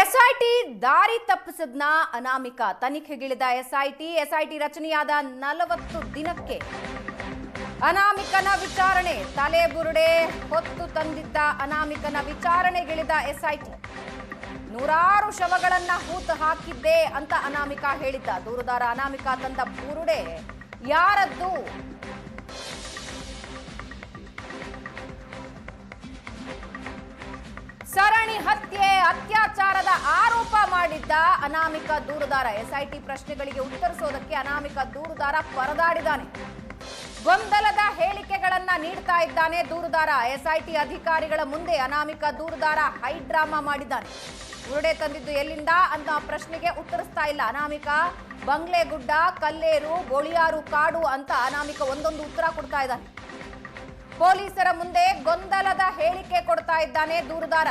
SIT ದಾರಿ ತಪ್ಪಿಸದ್ನ ಅನಾಮಿಕ. ತನಿಖೆಗಿಳಿದ SIT SIT ರಚನೆಯಾದ ನಲವತ್ತು ದಿನಕ್ಕೆ ಅನಾಮಿಕನ ವಿಚಾರಣೆ. ತಲೆಬುರುಡೆ ಹೊತ್ತು ತಂದಿದ್ದ ಅನಾಮಿಕನ ವಿಚಾರಣೆಗಿಳಿದ ಎಸ್ಐಟಿ. ನೂರಾರು ಶವಗಳನ್ನ ಹೂತು ಹಾಕಿದ್ದೆ ಅಂತ ಅನಾಮಿಕ ಹೇಳಿದ್ದ. ದೂರುದಾರ ಅನಾಮಿಕ ತಂದ ಬುರುಡೆ ಯಾರದ್ದು? ಸರಣಿ ಹತ್ಯೆ, ಅತ್ಯಾಚಾರದ ಆರೋಪ ಮಾಡಿದ್ದ ಅನಾಮಿಕ ದೂರುದಾರ. ಎಸ್ಐಟಿ ಪ್ರಶ್ನೆಗಳಿಗೆ ಉತ್ತರಿಸೋದಕ್ಕೆ ಅನಾಮಿಕ ದೂರುದಾರ ಪರದಾಡಿದ್ದಾನೆ. ಗೊಂದಲದ ಹೇಳಿಕೆಗಳನ್ನ ನೀಡ್ತಾ ಇದ್ದಾನೆ ದೂರುದಾರ. ಎಸ್ಐಟಿ ಅಧಿಕಾರಿಗಳ ಮುಂದೆ ಅನಾಮಿಕ ದೂರುದಾರ ಹೈ ಡ್ರಾಮಾ ಮಾಡಿದ್ದಾನೆ. ಉರುಡೆ ತಂದಿದ್ದು ಎಲ್ಲಿಂದ ಅಂತ ಪ್ರಶ್ನೆಗೆ ಉತ್ತರಿಸ್ತಾ ಇಲ್ಲ. ಅನಾಮಿಕ ಬಂಗ್ಲೆಗುಡ್ಡ, ಕಲ್ಲೇರು, ಗೋಳಿಯಾರು, ಕಾಡು ಅಂತ ಅನಾಮಿಕ ಒಂದೊಂದು ಉತ್ತರ ಕೊಡ್ತಾ ಇದ್ದಾನೆ. ಪೊಲೀಸರ ಮುಂದೆ ಗೊಂದಲದ ಹೇಳಿಕೆ ಕೊಡ್ತಾ ಇದ್ದಾನೆ ದೂರುದಾರ.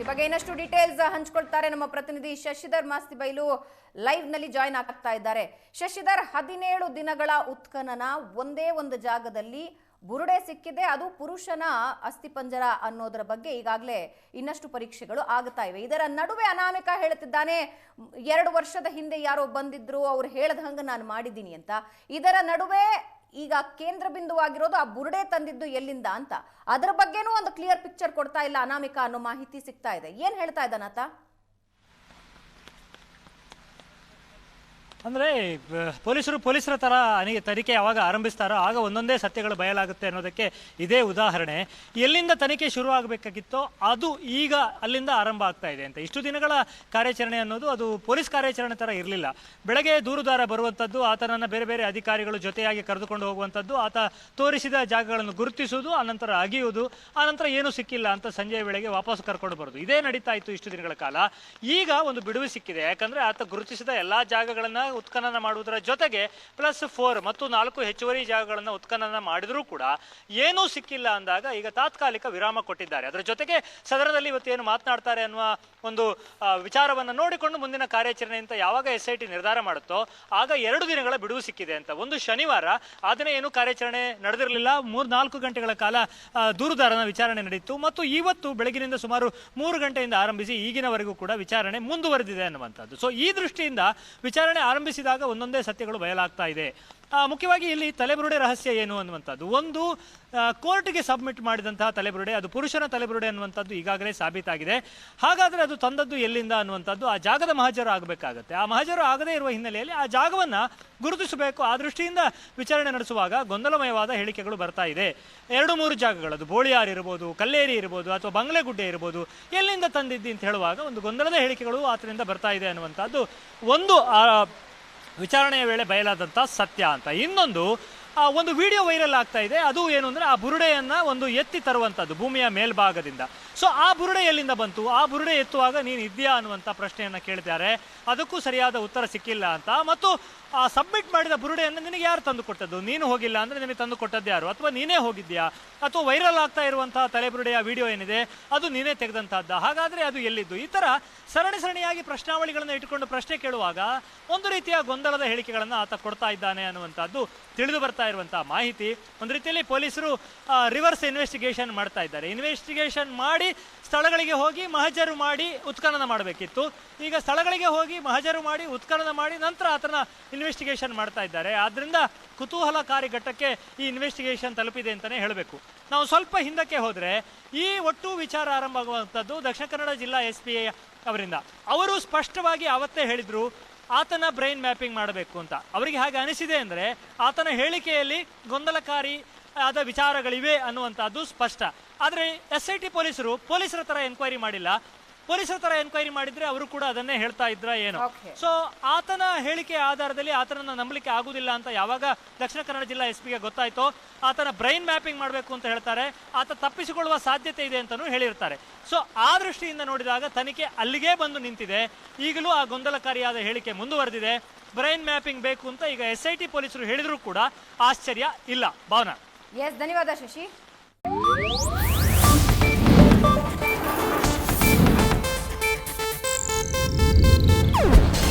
ಈ ಬಗ್ಗೆ ಇನ್ನಷ್ಟು ಡೀಟೇಲ್ಸ್ ಹಂಚ್ಕೊಳ್ತಾರೆ ನಮ್ಮ ಪ್ರತಿನಿಧಿ ಶಶಿಧರ್ ಮಾಸ್ತಿ ಬೈಲು ಲೈವ್ನಲ್ಲಿ ಜಾಯ್ನ್ ಆಗ್ತಾ ಇದ್ದಾರೆ. ಶಶಿಧರ್ ಹದಿನೇಳು ದಿನಗಳ ಉತ್ಖನನ ಒಂದೇ ಒಂದು ಜಾಗದಲ್ಲಿ ಬುರುಡೆ ಸಿಕ್ಕಿದೆ, ಅದು ಪುರುಷನ ಅಸ್ಥಿಪಂಜರ ಅನ್ನೋದರ ಬಗ್ಗೆ ಈಗಾಗಲೇ ಇನ್ನಷ್ಟು ಪರೀಕ್ಷೆಗಳು ಆಗ್ತಾ ಇವೆ. ಇದರ ನಡುವೆ ಅನಾಮಿಕ ಹೇಳ್ತಿದ್ದಾನೆ ಎರಡು ವರ್ಷದ ಹಿಂದೆ ಯಾರೋ ಬಂದಿದ್ರು, ಅವ್ರು ಹೇಳ್ದ ನಾನು ಮಾಡಿದ್ದೀನಿ ಅಂತ. ಇದರ ನಡುವೆ ಈಗ ಕೇಂದ್ರ ಬಿಂದುವಾಗಿರೋದು ಆ ಬುರುಡೆ ತಂದಿದ್ದು ಎಲ್ಲಿಂದ ಅಂತ. ಅದರ ಬಗ್ಗೆನೂ ಒಂದು ಕ್ಲಿಯರ್ ಪಿಕ್ಚರ್ ಕೊಡ್ತಾ ಇಲ್ಲ ಅನಾಮಿಕ ಅನ್ನೋ ಮಾಹಿತಿ ಸಿಗ್ತಾ ಇದೆ. ಏನ್ ಹೇಳ್ತಾ ಇದ್ದಾನಾತ ಅಂದರೆ ಪೊಲೀಸರು ಪೊಲೀಸರ ಥರ ತನಿಖೆ ಯಾವಾಗ ಆರಂಭಿಸ್ತಾರೋ ಆಗ ಒಂದೊಂದೇ ಸತ್ಯಗಳು ಬಯಲಾಗುತ್ತೆ ಅನ್ನೋದಕ್ಕೆ ಇದೇ ಉದಾಹರಣೆ. ಎಲ್ಲಿಂದ ತನಿಖೆ ಶುರು ಆಗಬೇಕಾಗಿತ್ತೋ ಅದು ಈಗ ಅಲ್ಲಿಂದ ಆರಂಭ ಆಗ್ತಾ ಇದೆ ಅಂತ. ಇಷ್ಟು ದಿನಗಳ ಕಾರ್ಯಾಚರಣೆ ಅನ್ನೋದು ಅದು ಪೊಲೀಸ್ ಕಾರ್ಯಾಚರಣೆ ಥರ ಇರಲಿಲ್ಲ. ಬೆಳಗ್ಗೆ ದೂರುದಾರ ಬರುವಂಥದ್ದು ಆತನನ್ನ ಬೇರೆ ಬೇರೆ ಅಧಿಕಾರಿಗಳು ಜೊತೆಯಾಗಿ ಕರೆದುಕೊಂಡು ಹೋಗುವಂಥದ್ದು ಆತ ತೋರಿಸಿದ ಜಾಗಗಳನ್ನು ಗುರುತಿಸುವುದು, ಆನಂತರ ಅಗಿಯುವುದು, ಆನಂತರ ಏನೂ ಸಿಕ್ಕಿಲ್ಲ ಅಂತ ಸಂಜೆ ವೇಳೆಗೆ ವಾಪಸ್ ಕರ್ಕೊಂಡು ಬರೋದು ಇದೇ ನಡೀತಾ ಇತ್ತು ಇಷ್ಟು ದಿನಗಳ ಕಾಲ. ಈಗ ಒಂದು ಬಿಡುವು ಸಿಕ್ಕಿದೆ. ಯಾಕಂದ್ರೆ ಆತ ಗುರುತಿಸಿದ ಎಲ್ಲಾ ಜಾಗಗಳನ್ನ ಉತ್ಖನನ ಮಾಡುವುದರ ಜೊತೆಗೆ ಪ್ಲಸ್ ಫೋರ್ ಮತ್ತು ನಾಲ್ಕು ಹೆಚ್ಚುವರಿ ಜಾಗಗಳನ್ನು ಉತ್ಖನನ ಮಾಡಿದರೂ ಕೂಡ ಏನೂ ಸಿಕ್ಕಿಲ್ಲ ಅಂದಾಗ ಈಗ ತಾತ್ಕಾಲಿಕ ವಿರಾಮ ಕೊಟ್ಟಿದ್ದಾರೆ. ಅದರ ಜೊತೆಗೆ ಸದನದಲ್ಲಿ ಇವತ್ತು ಏನು ಮಾತನಾಡ್ತಾರೆ ಅನ್ನುವ ಒಂದು ವಿಚಾರವನ್ನು ನೋಡಿಕೊಂಡು ಮುಂದಿನ ಕಾರ್ಯಾಚರಣೆ ಅಂತ ಯಾವಾಗ ಎಸ್ ಐ ಟಿ ನಿರ್ಧಾರ ಮಾಡುತ್ತೋ ಆಗ ಎರಡು ದಿನಗಳ ಬಿಡುವು ಸಿಕ್ಕಿದೆ ಅಂತ. ಒಂದು ಶನಿವಾರ ಆ ಏನು ಕಾರ್ಯಾಚರಣೆ ನಡೆದಿರಲಿಲ್ಲ. ಮೂರ್, ನಾಲ್ಕು ಗಂಟೆಗಳ ಕಾಲ ದೂರುದಾರನ ವಿಚಾರಣೆ ನಡೆಯಿತು ಮತ್ತು ಇವತ್ತು ಬೆಳಗಿನಿಂದ ಸುಮಾರು ಮೂರು ಗಂಟೆಯಿಂದ ಆರಂಭಿಸಿ ಈಗಿನವರೆಗೂ ಕೂಡ ವಿಚಾರಣೆ ಮುಂದುವರೆದಿದೆ ಅನ್ನುವಂಥದ್ದು. ಸೊ ಈ ದೃಷ್ಟಿಯಿಂದ ವಿಚಾರಣೆ ಆರಂಭಿಸಿದಾಗ ಒಂದೊಂದೇ ಸತ್ಯಗಳು ಬಯಲಾಗ್ತಾ ಇದೆ. ಮುಖ್ಯವಾಗಿ ಇಲ್ಲಿ ತಲೆಬುರುಡೆ ರಹಸ್ಯ ಏನು ಅನ್ನುವಂಥದ್ದು. ಒಂದು ಕೋರ್ಟ್ಗೆ ಸಬ್ಮಿಟ್ ಮಾಡಿದಂತಹ ತಲೆಬುರುಡೆ, ಅದು ಪುರುಷನ ತಲೆಬುರುಡೆ ಅನ್ನುವಂಥದ್ದು ಈಗಾಗಲೇ ಸಾಬೀತಾಗಿದೆ. ಹಾಗಾದರೆ ಅದು ತಂದದ್ದು ಎಲ್ಲಿಂದ ಅನ್ನುವಂಥದ್ದು? ಆ ಜಾಗದ ಮಹಜರು ಆಗಬೇಕಾಗತ್ತೆ. ಆ ಮಹಜರು ಆಗದೇ ಇರುವ ಹಿನ್ನೆಲೆಯಲ್ಲಿ ಆ ಜಾಗವನ್ನು ಗುರುತಿಸಬೇಕು. ಆ ದೃಷ್ಟಿಯಿಂದ ವಿಚಾರಣೆ ನಡೆಸುವಾಗ ಗೊಂದಲಮಯವಾದ ಹೇಳಿಕೆಗಳು ಬರ್ತಾ ಇದೆ. ಎರಡು, ಮೂರು ಜಾಗಗಳು, ಅದು ಬೋಳಿಯಾರ್ ಇರ್ಬೋದು, ಕಲ್ಲೇರಿ ಇರ್ಬೋದು, ಅಥವಾ ಬಂಗ್ಲೆಗುಡ್ಡೆ ಇರ್ಬೋದು, ಎಲ್ಲಿಂದ ತಂದಿದ್ದಿ ಅಂತ ಹೇಳುವಾಗ ಒಂದು ಗೊಂದಲದ ಹೇಳಿಕೆಗಳು ಆತರಿಂದ ಬರ್ತಾ ಇದೆ ಅನ್ನುವಂಥದ್ದು. ಒಂದು ವಿಚಾರಣೆಯ ವೇಳೆ ಬಯಲಾದಂಥ ಸತ್ಯ ಅಂತ. ಇನ್ನೊಂದು ಒಂದು ವಿಡಿಯೋ ವೈರಲ್ ಆಗ್ತಾ ಇದೆ. ಅದು ಏನು ಅಂದ್ರೆ ಆ ಬುರುಡೆಯನ್ನು ಒಂದು ಎತ್ತಿ ತರುವಂಥದ್ದು ಭೂಮಿಯ ಮೇಲ್ಭಾಗದಿಂದ. ಸೊ ಆ ಬುರುಡೆ ಎಲ್ಲಿಂದ ಬಂತು? ಆ ಬುರುಡೆ ಎತ್ತುವಾಗ ನೀನು ಇದೆಯಾ ಅನ್ನುವಂಥ ಪ್ರಶ್ನೆಯನ್ನ ಕೇಳಿದ್ದಾರೆ. ಅದಕ್ಕೂ ಸರಿಯಾದ ಉತ್ತರ ಸಿಕ್ಕಿಲ್ಲ ಅಂತ. ಮತ್ತು ಆ ಸಬ್ಮಿಟ್ ಮಾಡಿದ ಬುರುಡೆಯನ್ನು ನಿನಗೆ ಯಾರು ತಂದು ಕೊಟ್ಟದ್ದು? ನೀನು ಹೋಗಿಲ್ಲ ಅಂದ್ರೆ ನಿನಗೆ ತಂದು ಕೊಟ್ಟದ್ದು ಯಾರು? ಅಥವಾ ನೀನೇ ಹೋಗಿದ್ಯಾ? ಅಥವಾ ವೈರಲ್ ಆಗ್ತಾ ಇರುವಂತಹ ತಲೆಬುರುಡೆಯ ವಿಡಿಯೋ ಏನಿದೆ? ಅದು ನೀನೇ ತೆಗೆದಂತಹದ್ದ ಹಾಗಾದ್ರೆ ಅದು ಎಲ್ಲಿದ್ದು? ಈ ಥರ ಸರಣಿ ಸರಣಿಯಾಗಿ ಪ್ರಶ್ನಾವಳಿಗಳನ್ನು ಇಟ್ಟುಕೊಂಡು ಪ್ರಶ್ನೆ ಕೇಳುವಾಗ ಒಂದು ರೀತಿಯ ಗೊಂದಲದ ಹೇಳಿಕೆಗಳನ್ನು ಆತ ಕೊಡ್ತಾ ಇದ್ದಾನೆ ಅನ್ನುವಂಥದ್ದು ತಿಳಿದು ಬರ್ತಾ ಇರುವಂತಹ ಮಾಹಿತಿ. ಒಂದು ರೀತಿಯಲ್ಲಿ ಪೊಲೀಸರು ರಿವರ್ಸ್ ಇನ್ವೆಸ್ಟಿಗೇಷನ್ ಮಾಡ್ತಾ ಇದ್ದಾರೆ. ಇನ್ವೆಸ್ಟಿಗೇಷನ್ ಮಾಡಿ ಸ್ಥಳಗಳಿಗೆ ಹೋಗಿ ಮಹಜರು ಮಾಡಿ ಉತ್ಖನನ ಮಾಡಬೇಕಿತ್ತು. ಈಗ ಸ್ಥಳಗಳಿಗೆ ಹೋಗಿ ಮಹಜರು ಮಾಡಿ ಉತ್ಖನನ ಮಾಡಿ ನಂತರ ಆತನ ಇನ್ವೆಸ್ಟಿಗೇಷನ್ ಮಾಡ್ತಾ ಇದ್ದಾರೆ. ಆದ್ರಿಂದ ಕುತೂಹಲಕಾರಿ ಘಟ್ಟಕ್ಕೆ ಈ ಇನ್ವೆಸ್ಟಿಗೇಷನ್ ತಲುಪಿದೆ ಅಂತಾನೆ ಹೇಳಬೇಕು. ನಾವು ಸ್ವಲ್ಪ ಹಿಂದಕ್ಕೆ ಹೋದ್ರೆ ಈ ಒಟ್ಟು ವಿಚಾರ ಆರಂಭವಾಗುವಂಥದ್ದು ದಕ್ಷಿಣ ಕನ್ನಡ ಜಿಲ್ಲಾ ಎಸ್ ಪಿ ಅವರಿಂದ. ಅವರು ಸ್ಪಷ್ಟವಾಗಿ ಅವತ್ತೇ ಹೇಳಿದ್ರು ಆತನ ಬ್ರೈನ್ ಮ್ಯಾಪಿಂಗ್ ಮಾಡಬೇಕು ಅಂತ. ಅವರಿಗೆ ಹಾಗೆ ಅನಿಸಿದೆ ಅಂದರೆ ಆತನ ಹೇಳಿಕೆಯಲ್ಲಿ ಗೊಂದಲಕಾರಿ ಆದ ವಿಚಾರಗಳಿವೆ ಅನ್ನುವಂಥದ್ದು ಸ್ಪಷ್ಟ. ಆದರೆ ಎಸ್ ಐ ಟಿ ಪೊಲೀಸರು ಪೊಲೀಸರ ಥರ ಎನ್ಕ್ವೈರಿ ಮಾಡಿಲ್ಲ. ಪೊಲೀಸರ ತರ ಎನ್ಕ್ವೈರಿ ಮಾಡಿದ್ರೆ ಅವರು ಕೂಡ ಅದನ್ನೇ ಹೇಳ್ತಾ ಇದ್ರ ಏನು. ಸೊ ಆತನ ಹೇಳಿಕೆ ಆಧಾರದಲ್ಲಿ ಆತನನ್ನ ನಂಬಲಿಕ್ಕೆ ಆಗುದಿಲ್ಲ ಅಂತ ಯಾವಾಗ ದಕ್ಷಿಣ ಕನ್ನಡ ಜಿಲ್ಲಾ ಎಸ್ ಪಿಗೆ ಗೊತ್ತಾಯ್ತೋ ಆತನ ಬ್ರೈನ್ ಮ್ಯಾಪಿಂಗ್ ಮಾಡಬೇಕು ಅಂತ ಹೇಳ್ತಾರೆ. ಆತ ತಪ್ಪಿಸಿಕೊಳ್ಳುವ ಸಾಧ್ಯತೆ ಇದೆ ಅಂತಾನೂ ಹೇಳಿರ್ತಾರೆ. ಸೊ ಆ ದೃಷ್ಟಿಯಿಂದ ನೋಡಿದಾಗ ತನಿಖೆ ಅಲ್ಲಿಗೆ ಬಂದು ನಿಂತಿದೆ. ಈಗಲೂ ಆ ಗೊಂದಲಕಾರಿಯಾದ ಹೇಳಿಕೆ ಮುಂದುವರೆದಿದೆ. ಬ್ರೈನ್ ಮ್ಯಾಪಿಂಗ್ ಬೇಕು ಅಂತ ಈಗ ಎಸ್ ಐ ಟಿ ಪೊಲೀಸರು ಹೇಳಿದ್ರು ಕೂಡ ಆಶ್ಚರ್ಯ ಇಲ್ಲ. ಭಾವನಾ. ಎಸ್ ಧನ್ಯವಾದ ಶಶಿ.